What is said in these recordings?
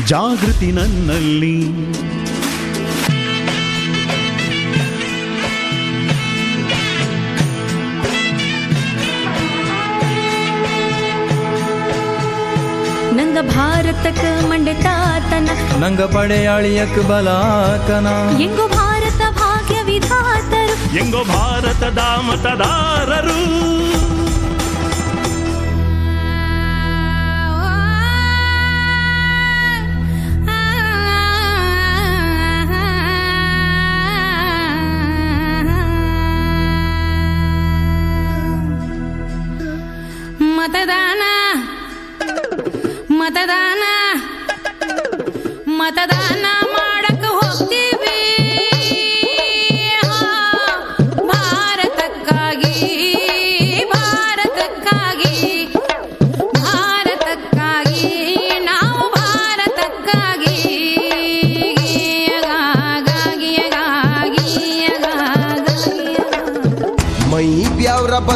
ಜಾಗೃತಿ ನನ್ನಲ್ಲಿ. ನಂಗ ಭಾರತಕ್ಕ ಮಂಡೆ ತಾತನ ನಂಗ ಪಡೆಯಾಳಿಯಕ್ ಬಲಾತನ. ಎಂಗೋ ಭಾರತ ಭಾಗ್ಯ ವಿಧಾತರು ಎಂಗೋ ಭಾರತದ ಮತದಾರರು. ಮತದಾನ. ಮತದಾನ. ಮತದಾನ.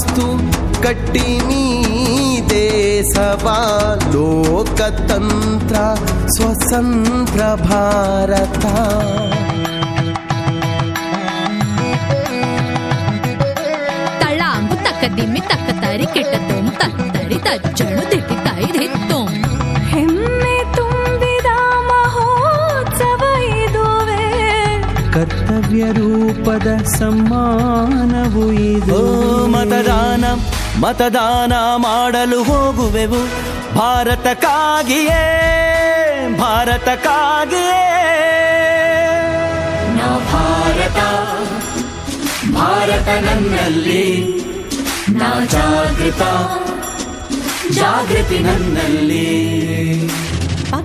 మస్తు కట్టి మీదే స్వతంత్ర భారత. తళాము తక్క తక్కతరి తక్క తక్కతరి తచ్చను దిట్ట. ಕರ್ತವ್ಯ ರೂಪದ ಸಮ್ಮಾನವು ಓ ಇದು ಮತದಾನ ಮತದಾನ ಮಾಡಲು ಹೋಗುವೆವು. ಭಾರತಕ್ಕಾಗಿಯೇ ಭಾರತಕ್ಕಾಗಿಯೇ. ಭಾರತ ಭಾರತ ನನ್ನಲ್ಲಿ. ನಾ ಜಾಗೃತ ಜಾಗೃತಿ ನನ್ನಲ್ಲಿ.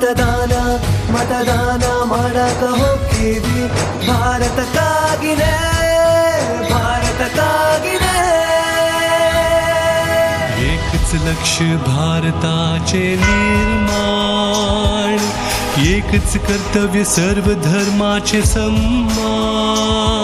ಮತದಾನ ಮತದಾನ ಮಾಡಕ ಹೋಗ್ತೀವಿ ಭಾರತಕ್ಕಾಗಿನೇ ಭಾರತಕ್ಕಾಗಿನೇ एकच लक्ष भारताचे निर्माण एकच कर्तव्य सर्व धर्माचे सम्मान